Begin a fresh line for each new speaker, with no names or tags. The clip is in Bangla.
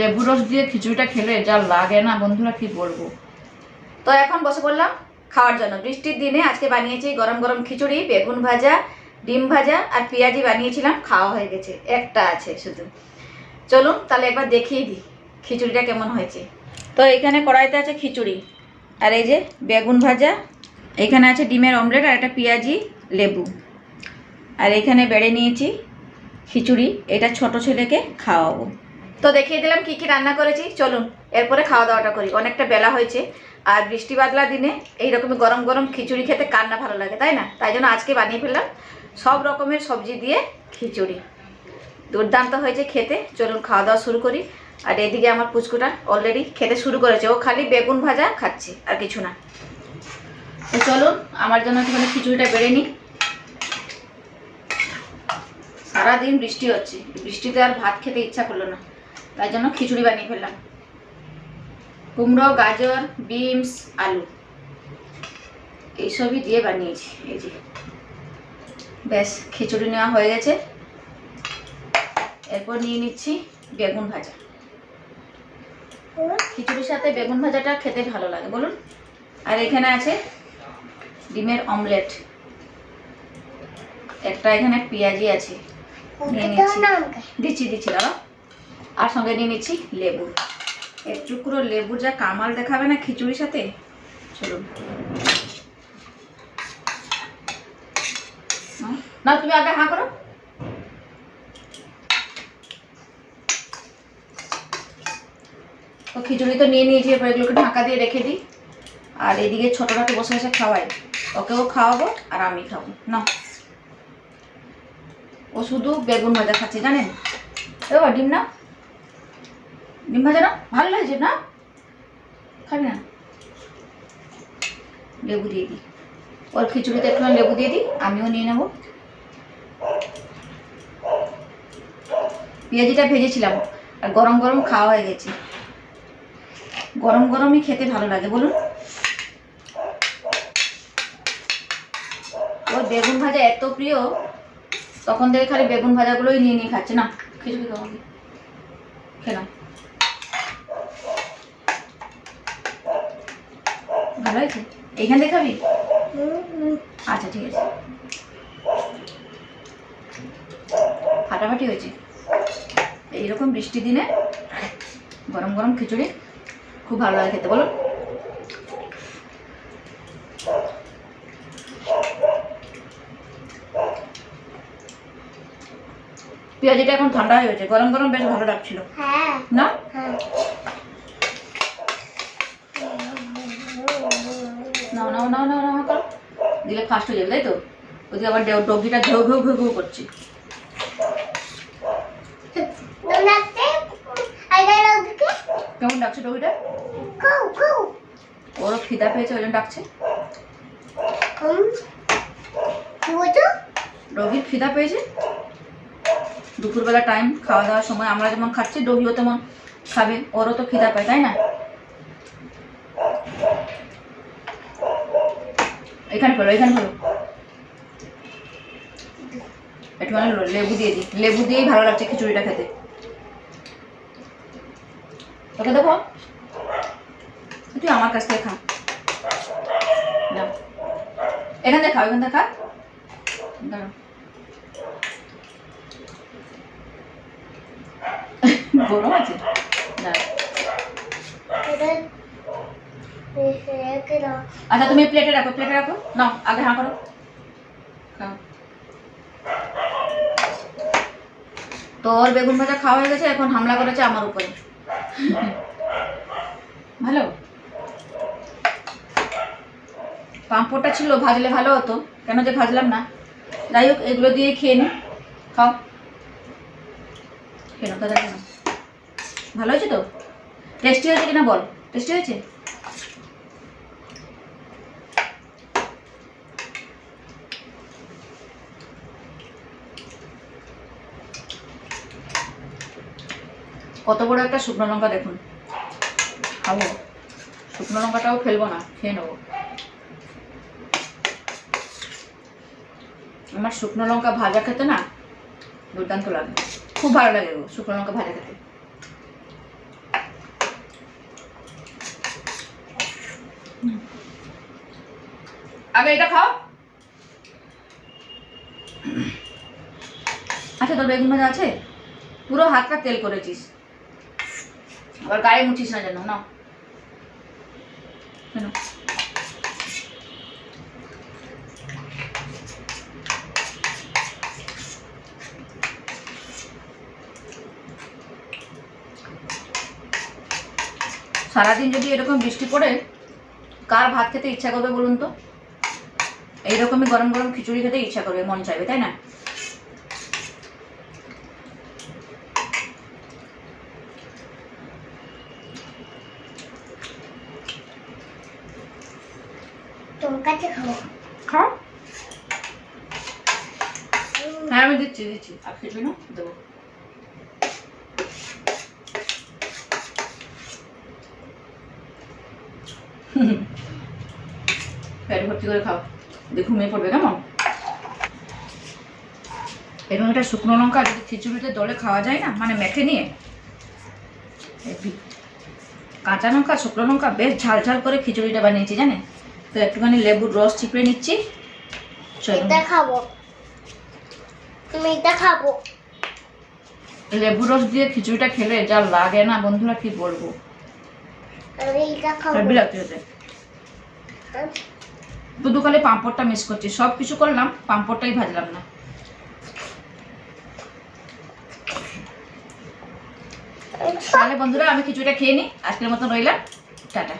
লেবু রস দিয়ে খিচুড়িটা খেলে যা লাগে না, বন্ধুরা কি বলব?
তো এখন বসে পড়লাম খাওয়ার জন্য। বৃষ্টির দিনে আজকে বানিয়েছি গরম গরম খিচুড়ি, বেগুন ভাজা, ডিম ভাজা আর পেঁয়াজি বানিয়েছিলাম, খাওয়া হয়ে গেছে। একটা আছে শুধু। চলুন তাহলে একবার দেখিয়ে দিই খিচুড়িটা কেমন হয়েছে। তো এখানে কড়াইতে আছে খিচুড়ি, আর এই যে বেগুন ভাজা, এখানে আছে ডিমের অমলেট আর একটা পেঁয়াজি লেবু। আর এখানে বেড়ে নিয়েছি খিচুড়ি, এটা ছোট ছেলেকে খাওয়াবো। তো দেখিয়ে দিলাম কি কি রান্না করেছি। চলুন, এরপরে খাওয়া দাওয়াটা করি। অনেকটা বেলা হয়েছে, আর বৃষ্টি বাদলা দিনে এইরকমই গরম গরম খিচুড়ি খেতে কার না ভালো লাগে, তাই না? তাই জন্য আজকে বানিয়ে ফেললাম সব রকমের সবজি দিয়ে খিচুড়ি। দুর্দান্ত হয়েছে খেতে। চলুন, খাওয়া দাওয়া শুরু করি। আর এদিকে আমার পুচকুটা অলরেডি খেতে শুরু করেছে। ও খালি বেগুন ভাজা খাচ্ছে, আর কিছু না। চলুন, আমার জন্য একটুখানি খিচুড়িটা বেড়ে নিই। সারাদিন বৃষ্টি হচ্ছে। বৃষ্টিতে আর ভাত খেতে ইচ্ছা করল না। তাই জন্য খিচুড়ি বানিয়ে ফেললাম। কুমড়ো গাজর বিনস আলু এইসবই দিয়ে বানিয়েছি এই যে। ব্যাস খিচুড়ি নেওয়া হয়ে গেছে। এরপর নিয়ে নিচ্ছি বেগুন ভাজা। খিচুড়ির সাথে বেগুন ভাজাটা খেতে ভালো লাগে বলুন। আর এখানে আছে ডিমের অমলেট। একটা এখানে পেঁয়াজি আছে। নিয়ে নিচ্ছি। দিচ্ছি দিচ্ছি দাদা। আর সঙ্গে নিয়ে নিচ্ছি লেবু। একটু পুরো লেবুর যা কামাল দেখাবে না খিচুড়ির সাথে? চলুন। না তুমি আগে হাঁ করো। তো খিচুড়ি তো নিয়ে নিয়েছি, এরপর এগুলোকে ঢাকা দিয়ে রেখে দিই। আর এদিকে ছোটোটাকে বসে বসে খাওয়াই। ওকেও খাওয়াবো আর আমি খাব। না ও শুধু বেগুন ভাজা খাচ্ছে, জানেন? ও ডিম না ডিম ভাজা না ভালো লাগছে না? খাবি না? লেবু দিয়ে দিই ওর খিচুড়িতে একটু লেবু দিয়ে দিই, আমিও নিয়ে নেব। পেঁয়াজিটা ভেজেছিলাম, আর গরম গরম খাওয়া হয়ে গেছে। গরম গরমই খেতে ভালো লাগে, বলুন। ওর বেগুন ভাজা এত প্রিয়, তখন থেকে খালি বেগুন ভাজাগুলোই নিয়ে নিয়ে খাচ্ছে, না? খিচুড়ি খাওয়া খেলাম। ভালো হয়েছে এইখান থেকে খাবি? আচ্ছা ঠিক আছে। ফাটাফাটি হয়েছে। এইরকম বৃষ্টির দিনে গরম গরম খিচুড়ি খুব ভালো লাগে খেতে বলো পেঁয়াজিটা এখন ঠান্ডা হয়ে গেছে। গরম গরম বেশ ভালো লাগছিল।
হ্যাঁ।
না
হ্যাঁ
নাও নাও নাও নাও নাও করো। দিলে ফাস্ট হয়ে যাবে, তাই তো? ওদিকে আবার ডগিটা ঘেউ ঘেউ ঘেউ ঘেউ করছে। কেমন ডাকছে ডগিটা? ওরও খিদা পেয়েছে, ওই জন্য ডাকছে। ডগির খিদা পেয়েছে? দুপুরবেলা টাইম খাওয়া দাওয়ার সময় আমরা যেমন খাচ্ছি, ডগিও তেমন খাবে, ওরও তো খিদা পায়, তাই না? এখানে ফেলো এখানে একটু মানে লেবু দিয়ে দিই। লেবু দিয়েই ভালো লাগছে খিচুড়িটা খেতে। তোকে দেবো তুই আমার কাছ থেকে খা। না এখান থেকে খাও এখান থেকে খা। গরম আছে?
দাও
আচ্ছা তুমি প্লেটে রাখো প্লেটে রাখো। নাও, আগে হাঁ করো। খাও। তো ওর বেগুন ভাজা খাওয়া হয়ে গেছে, এখন হামলা করেছে আমার উপরে। ভালো? পাঁপড়টা ছিল, ভাজলে ভালো হতো। কেন যে ভাজলাম না। যাই হোক, এগুলো দিয়ে খেয়ে নি। খাও। খেয়ে নাও। ভালো হয়েছে তো? টেস্টি হয়েছে কিনা বল? টেস্টি হয়েছে? কত বড় একটা শুকনো লঙ্কা দেখুন। খাব। শুকনো লঙ্কাটাও ফেলব না, খেয়ে নেব। আমার শুকনো লঙ্কা ভাজা খেতে না দুর্দান্ত লাগে। খুব ভালো লাগে গো শুকনো লঙ্কা ভাজা খেতে। আগে এটা খাও। আচ্ছা তোর বেগুন ভাজা আছে? পুরো হাতটা তেল করেছিস। আবার গায়ে মুছিস না যেন না কেন সারাদিন যদি এরকম বৃষ্টি পড়ে, কার ভাত খেতে ইচ্ছা করবে বলুন তো? এইরকমই গরম গরম খিচুড়ি খেতে ইচ্ছা করবে, মন চাইবে, তাই না?
তোর কাছে খাব
খাও হ্যাঁ আমি দিচ্ছি দিচ্ছি। আর খিচুড়ি না দেবো। পেট ভর্তি করে খাও। দিয়ে ঘুমিয়ে পড়বে কেমন? এরকম একটা শুকনো লঙ্কা যদি খিচুড়িতে দলে খাওয়া যায় না মানে মেখে নিয়ে কাঁচা লঙ্কা শুকনো লঙ্কা বেশ ঝাল ঝাল করে খিচুড়িটা বানিয়েছি জানেন তো একটুখানি লেবুর রস চিপড়ে নিচ্ছি।
এটা খাব। আমি এটা খাব।
লেবু রস দিয়ে খিচুড়িটা খেলে যা লাগে না বন্ধুরা কি বলব? শুধু খালি পাঁপড়টা মিস করছি। সব কিছু করলাম পাঁপড়টাই ভাজলাম না। তাহলে বন্ধুরা আমি খিচুড়িটা খেয়ে নিই আজকের মতন রইলাম। টাটা।